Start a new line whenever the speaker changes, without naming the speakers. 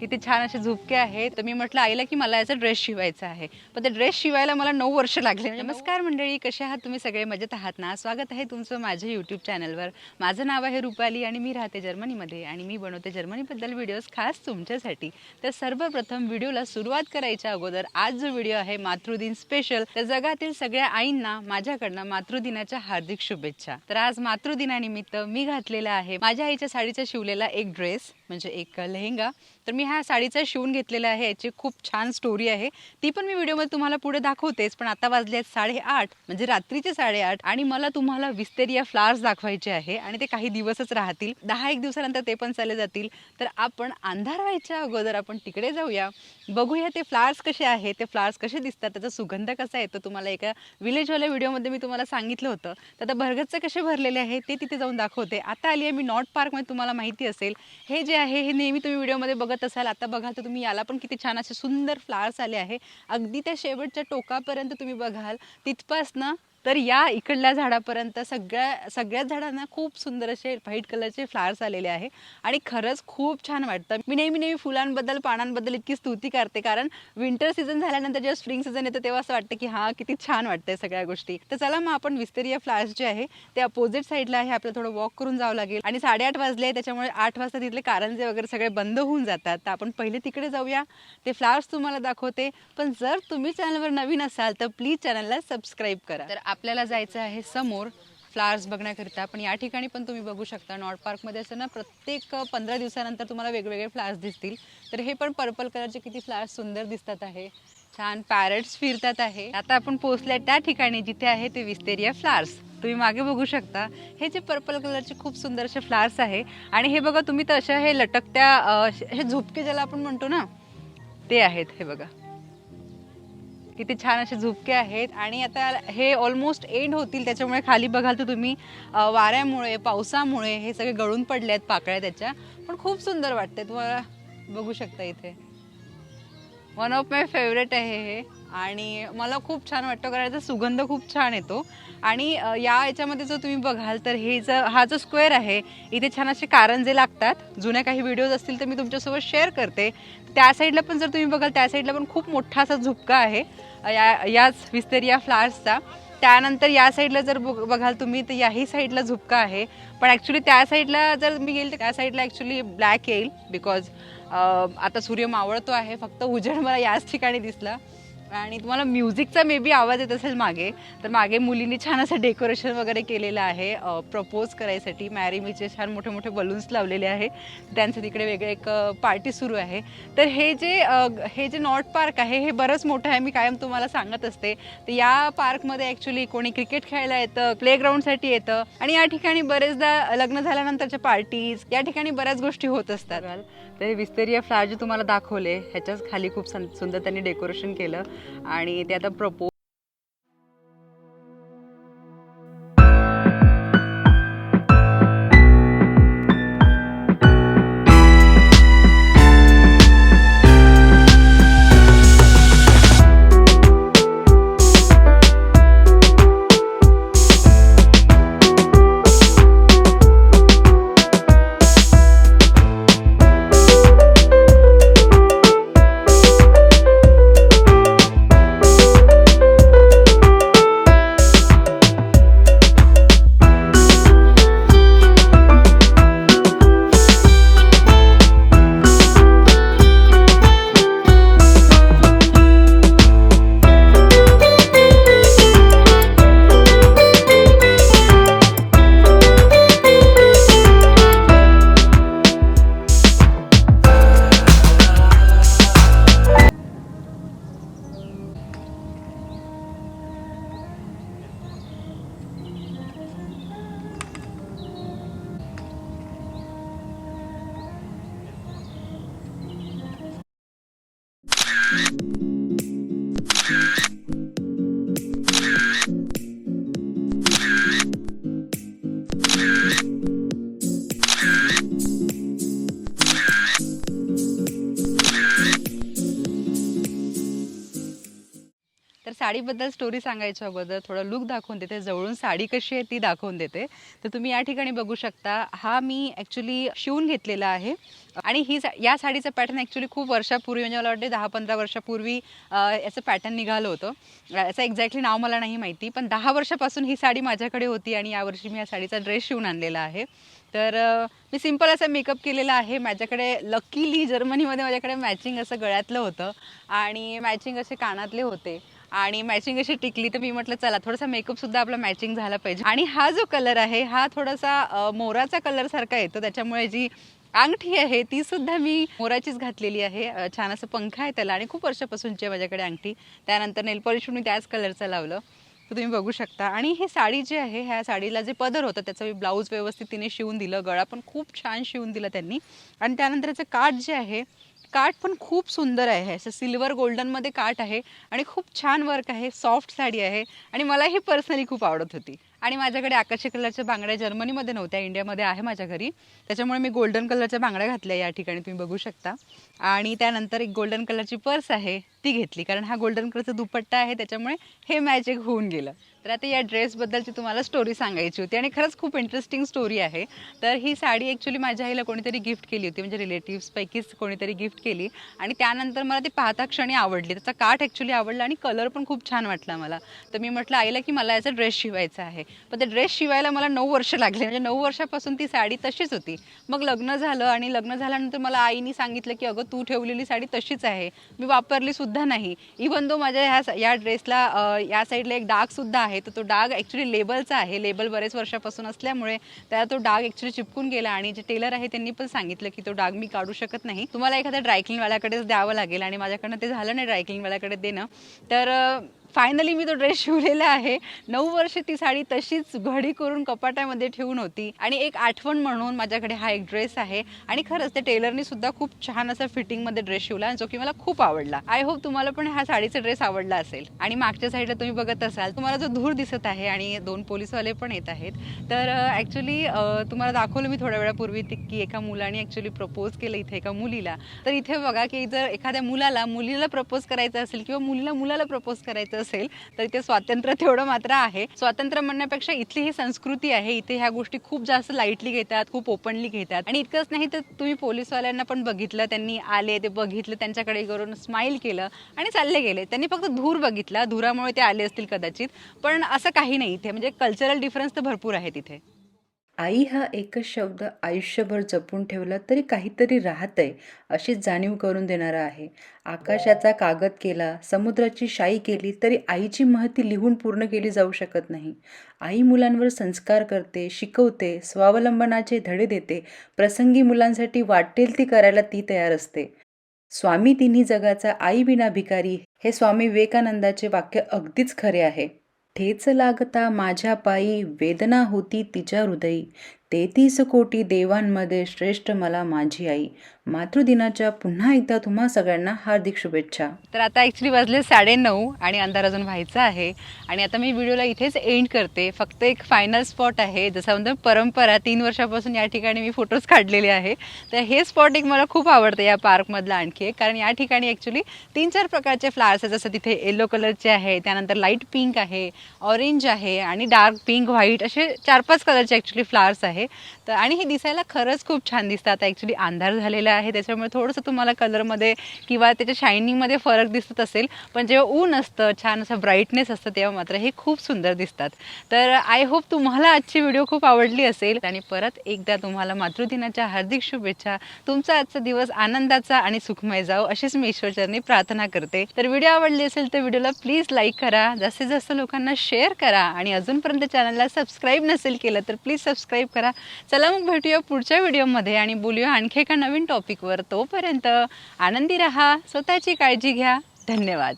किती छान असे झुपके आहेत. तर मी म्हटलं आईला की मला याचा ड्रेस शिवायचा आहे. पण ते ड्रेस शिवायला मला नऊ वर्ष लागले. नमस्कार मंडळी कसे आहात तुम्ही? सगळे मजेत आहात ना? स्वागत आहे तुमचं माझ्या यूट्यूब चॅनलवर माझं नाव आहे रुपाली आणि मी राहते जर्मनीमध्ये आणि मी बनवते जर्मनीबद्दल व्हिडिओज खास तुमच्यासाठी. तर सर्वप्रथम व्हिडिओला सुरुवात करायच्या अगोदर आज जो व्हिडिओ आहे मातृदिन स्पेशल तर जगातील सगळ्या आईंना माझ्याकडनं मातृदिनाच्या हार्दिक शुभेच्छा. तर आज मातृदिनानिमित्त मी घातलेला आहे माझ्या आईच्या साडीचा शिवलेला एक ड्रेस म्हणजे एक लेहंगा. तर मी ह्या साडीचा शिवून घेतलेला आहे. याची खूप छान स्टोरी आहे. ती पण मी व्हिडिओमध्ये तुम्हाला पुढे दाखवतेच पण आता वाजले आहेत साडेआठ म्हणजे रात्रीचे साडेआठ आणि मला तुम्हाला विस्तेरिया फ्लावर्स दाखवायचे आहे आणि ते काही दिवसच राहतील. दहा एक दिवसानंतर ते पण चालले जातील. तर आपण अंधार व्हायच्या अगोदर आपण तिकडे जाऊया. बघूया ते फ्लावर्स कसे आहेत ते फ्लावर्स कसे दिसतात त्याचा सुगंध कसा येतो तुम्हाला एका विलेजवाल्या व्हिडिओमध्ये मी तुम्हाला सांगितलं होतं. तर आता भरगतचं कसे भरलेले आहे ते तिथे जाऊन दाखवते. आता आली आहे मी नॉर्थ पार्कमध्ये तुम्हाला माहिती असेल. हे जे आहे हे नेहमी तुम्ही व्हिडिओमध्ये बघत असाल आता बघाल तर तुम्ही याला पण किती छान असे सुंदर फ्लावर्स आले आहे. अगदी त्या शेवटच्या टोकापर्यंत तुम्ही बघाल तिथपासनं तर या इकडल्या झाडापर्यंत सगळ्या सगळ्याच झाडांना खूप सुंदर असे व्हाईट कलरचे फ्लावर्स आलेले आहे. आणि खरंच खूप छान वाटतं. मी नेहमी नेहमी फुलांबद्दल पानांबद्दल इतकी स्तुती करते. कारण विंटर सीझन झाल्यानंतर जेव्हा स्प्रिंग सीझन येतं तेव्हा असं वाटतं की हा किती छान वाटतंय सगळ्या गोष्टी. तर चला मग आपण विस्तेरिया फ्लावर्स जे आहे ते अपोजिट साईडला आहे. आपल्याला थोडं वॉक करून जावं लागेल. आणि साडेआठ वाजले आहे, त्याच्यामुळे आठ वाजता तिथले कारंजे वगैरे सगळे बंद होऊन जातात. तर आपण पहिले तिकडे जाऊया. ते फ्लावर्स तुम्हाला दाखवते. पण जर तुम्ही चॅनलवर नवीन असाल तर प्लीज चॅनलला सबस्क्राईब करा. तर आपल्याला जायचं आहे समोर फ्लावर्स बघण्याकरिता. पण या ठिकाणी पण तुम्ही बघू शकता नॉर्थ पार्कमध्ये असं ना प्रत्येक पंधरा दिवसानंतर तुम्हाला वेगवेगळे फ्लावर्स दिसतील. तर हे पण पर्पल कलरचे किती फ्लावर्स सुंदर दिसतात आहे. छान पॅरट्स फिरतात आहे. आता आपण पोहोचल्या त्या ठिकाणी जिथे आहे ते विस्तेरिया फ्लावर्स तुम्ही मागे बघू शकता. हे जे पर्पल कलरचे खूप सुंदर असे फ्लावर्स आहे. आणि हे बघा तुम्ही तर अशा हे लटकत्या हे झुपके ज्याला आपण म्हणतो ना ते आहेत हे बघा. किती छान असे झुपके आहेत. आणि आता हे ऑलमोस्ट एंड होतील त्याच्यामुळे खाली बघाल तर तुम्ही वाऱ्यामुळे पावसामुळे हे सगळे गळून पडले आहेत पाकळ्या त्याच्या. पण खूप सुंदर वाटते तुम्हाला बघू शकता इथे. वन ऑफ माय फेवरेट आहे हे. आणि मला खूप छान वाटतं कारण याचा सुगंध खूप छान येतो. आणि या याच्यामध्ये जर तुम्ही बघाल तर हे जर हा जो स्क्वेअर आहे इथे छान असे कारंजे लागतात. जुन्या काही व्हिडिओज असतील तर मी तुमच्यासोबत शेअर करते. त्या साईडला पण जर तुम्ही बघाल त्या साईडला पण खूप मोठा असा झुपका आहे या याच विस्तेरिया फ्लावर्सचा त्यानंतर या साईडला जर बघ- बघाल तुम्ही तर याही साईडला झुपका आहे. पण ॲक्च्युली त्या साईडला जर मी गेल तर त्या साईडला ॲक्च्युली ब्लॅक येईल. बिकॉज आता सूर्य मावळतो आहे फक्त उजेड मला याच ठिकाणी दिसला. आणि तुम्हाला म्युझिकचा मे बी आवाज येत असेल मागे तर मागे मुलींनी छान असं डेकोरेशन वगैरे केलेलं आहे. प्रपोज करायसाठी मॅरीमीचे छान मोठे मोठे बलून्स लावलेले आहे. त्यांचं तिकडे वेगळं एक पार्टी सुरू आहे. तर हे जे हे जे नॉर्थ पार्क आहे हे बरंच मोठं आहे. मी कायम तुम्हाला सांगत असते. तर या पार्कमध्ये ॲक्च्युली कोणी क्रिकेट खेळायला येतं प्लेग्राऊंडसाठी येतं. आणि या ठिकाणी बरेचदा लग्न झाल्यानंतरच्या पार्टीज या ठिकाणी बऱ्याच गोष्टी होत असतात. तर हे विस्तेरिया फ्लॅट जे तुम्हाला दाखवले ह्याच्याच खाली खूप सुंदर त्यांनी डेकोरेशन केलं. आणि ते आता प्रपोज साडीबद्दल स्टोरी सांगायच्या अगोदर थोडं लुक दाखवून देते. जवळून साडी कशी आहे ती दाखवून देते. तर तुम्ही या ठिकाणी बघू शकता हा मी ॲक्च्युली शिवून घेतलेला आहे. आणि ही सा- या साडीचं पॅटर्न ॲक्च्युली खूप वर्षापूर्वी म्हणजे मला वाटते दहा पंधरा वर्षापूर्वी याचं पॅटर्न निघालं होतं. याचं एक्झॅक्टली नाव मला नाही माहिती पण दहा वर्षापासून ही साडी माझ्याकडे होती आणि यावर्षी मी या साडीचा ड्रेस शिवून आणलेला आहे. तर मी सिंपल असा मेकअप केलेला आहे. माझ्याकडे लकीली जर्मनीमध्ये माझ्याकडे मॅचिंग असं गळ्यातलं होतं आणि मॅचिंग असे कानातले होते. आणि मॅचिंग अशी टिकली तर मी म्हटलं चला थोडासा मेकअप सुद्धा आपला मॅचिंग झाला पाहिजे. आणि हा जो कलर आहे हा थोडासा मोराचा कलर सारखा येतो. त्याच्यामुळे जी अंगठी आहे ती सुद्धा मी मोराचीच घातलेली आहे. छान असं पंखा आहे त्याला आणि खूप वर्षापासूनची आहे माझ्याकडे अंगठी. त्यानंतर नेल पॉलिश मी त्याच कलरचं लावलं. तर तुम्ही बघू शकता. आणि ही साडी जी आहे ह्या साडीला जे पदर होतं त्याचं मी ब्लाऊज व्यवस्थित तिने शिवून दिलं. गळा पण खूप छान शिवून दिला त्यांनी. आणि त्यानंतरचं काठ जे आहे काठ पण खूप सुंदर आहे. असं सिल्वर गोल्डनमध्ये काठ आहे आणि खूप छान वर्क आहे. सॉफ्ट साडी आहे. आणि मला ही पर्सनली खूप आवडत होती. आणि माझ्याकडे आकाशी कलरच्या बांगड्या जर्मनीमध्ये नव्हत्या इंडियामध्ये आहे माझ्या घरी. त्याच्यामुळे मी गोल्डन कलरच्या बांगड्या घातल्या या ठिकाणी तुम्ही बघू शकता. आणि त्यानंतर एक गोल्डन कलरची पर्स आहे ती घेतली कारण हा गोल्डन कलरचा दुपट्टा आहे त्याच्यामुळे हे मॅजिक होऊन गेलं. तर आता या ड्रेसबद्दलची तुम्हाला स्टोरी सांगायची होती आणि खरंच खूप इंटरेस्टिंग स्टोरी आहे. तर ही साडी ॲक्च्युली माझ्या आईला कोणीतरी गिफ्ट केली होती म्हणजे रिलेटिव्सपैकीच कोणीतरी गिफ्ट केली. आणि त्यानंतर मला ती पाहता क्षणी आवडली त्याचा काठ ॲक्च्युली आवडला आणि कलर पण खूप छान वाटला मला. तर मी म्हटलं आईला की मला याचा ड्रेस शिवायचा आहे. पण ते ड्रेस शिवायला मला नऊ वर्ष लागले. म्हणजे नऊ वर्षापासून ती साडी तशीच होती. मग लग्न झालं आणि लग्न झाल्यानंतर मला आईने सांगितलं की अगं तू ठेवलेली साडी तशीच आहे. मी वापरलीसुद्धा नाही. इवन दो माझ्या ह्या या ड्रेसला या साईडला एक डागसुद्धा आहे तर तो डाग ॲक्च्युली लेबलचा आहे. लेबल बरेच वर्षापासून असल्यामुळे त्याला तो डाग ॲक्च्युली चिपकून गेला आणि जे टेलर आहे त्यांनी पण सांगितलं की तो डाग मी काढू शकत नाही. तुम्हाला एखाद्या ड्रायक्लिंगवाल्याकडेच द्यावं लागेल आणि माझ्याकडनं ते झालं नाही ड्रायक्लिंगवाल्याकडे देणं. तर फायनली मी तो ड्रेस शिवलेला आहे. नऊ वर्ष ती साडी तशीच घडी करून कपाटामध्ये ठेवून होती. आणि एक आठवण म्हणून माझ्याकडे हा एक ड्रेस आहे. आणि खरंच ते टेलरने सुद्धा खूप छान असा फिटिंगमध्ये ड्रेस शिवला जो की मला खूप आवडला. आय होप तुम्हाला पण हा साडीचा ड्रेस आवडला असेल. आणि मागच्या साईडला तुम्ही बघत असाल तुम्हाला जो धूर दिसत आहे आणि दोन पोलीसवाले पण येत आहेत. तर ॲक्च्युली तुम्हाला दाखवलं मी थोड्या वेळापूर्वी की एका मुलाने ॲक्च्युली प्रपोज केलं इथे एका मुलीला. तर इथे बघा की जर एखाद्या मुलाला मुलीला प्रपोज करायचं असेल किंवा मुलीला मुलाला प्रपोज करायचं असेल तर इथे स्वातंत्र्य तेवढं मात्र आहे. स्वातंत्र्य म्हणण्यापेक्षा इथली ही संस्कृती आहे इथे ह्या गोष्टी खूप जास्त लाईटली घेतात खूप ओपनली घेतात. आणि इतकंच नाही तर तुम्ही पोलीसवाल्यांना पण बघितलं त्यांनी आले ते बघितलं त्यांच्याकडे करून स्माईल केलं आणि चालले गेले. त्यांनी फक्त धूर बघितला धुरामुळे ते आले असतील कदाचित पण असं काही नाही इथे. म्हणजे कल्चरल डिफरन्स तर भरपूर आहे तिथे.
आई हा एकच शब्द आयुष्यभर जपून ठेवला तरी काहीतरी राहतंय अशी जाणीव करून देणारा आहे. आकाशाचा कागद केला समुद्राची शाई केली तरी आईची महती लिहून पूर्ण केली जाऊ शकत नाही. आई मुलांवर संस्कार करते शिकवते स्वावलंबनाचे धडे देते प्रसंगी मुलांसाठी वाटेल ती करायला ती तयार असते. स्वामी तिन्ही जगाचा आई विना भिकारी हे स्वामी विवेकानंदाचे वाक्य अगदीच खरे आहे. ठेच लागता माझ्या पायी वेदना होती तिच्या हृदयी. तेहतीस कोटी देवांमध्ये श्रेष्ठ मला माझी आई. मातृदिनाच्या पुन्हा एकदा तुम्हा सगळ्यांना हार्दिक शुभेच्छा.
तर आता ॲक्च्युली वाजले साडेनऊ आणि अंधार अजून व्हायचा आहे. आणि आता मी व्हिडिओला इथेच एंड करते. फक्त एक फायनल स्पॉट आहे. जसं म्हणतो परंपरा तीन वर्षापासून या ठिकाणी मी फोटोज काढलेले आहे. तर हे स्पॉट एक मला खूप आवडतं या पार्कमधलं आणखी एक. कारण या ठिकाणी ॲक्च्युली तीन चार प्रकारचे फ्लावर्स आहेत. जसं तिथे येलो कलरचे आहे त्यानंतर लाइट पिंक आहे ऑरेंज आहे आणि डार्क पिंक व्हाईट असे चार पाच कलरचे ॲक्च्युली फ्लावर्स आहे. तर आणि हे दिसायला खरंच खूप छान दिसतात आता ॲक्च्युली अंधार झालेला आहे त्याच्यामुळे थोडंसं तुम्हाला कलरमध्ये किंवा त्याच्या शायनिंगमध्ये फरक दिसत असेल. पण जेव्हा ऊन असतं छान असं ब्राईटनेस असतं तेव्हा मात्र हे खूप सुंदर दिसतात. तर आय होप तुम्हाला आजची व्हिडिओ खूप आवडली असेल. आणि परत एकदा तुम्हाला मातृदिनाच्या हार्दिक शुभेच्छा. तुमचा आजचा दिवस आनंदाचा आणि सुखमय जाओ अशीच मी ईश्वरचरणी प्रार्थना करते. तर व्हिडिओ आवडली असेल तर व्हिडिओला प्लीज लाईक करा. जास्तीत जास्त लोकांना शेअर करा. आणि अजूनपर्यंत चॅनलला सबस्क्राईब नसेल केलं तर प्लीज सबस्क्राईब करा. चला मग भेटूया पुढच्या व्हिडिओमध्ये आणि बोलूया आणखी एका नवीन टॉपिकवर तोपर्यंत आनंदी रहा स्वतःची काळजी घ्या. धन्यवाद.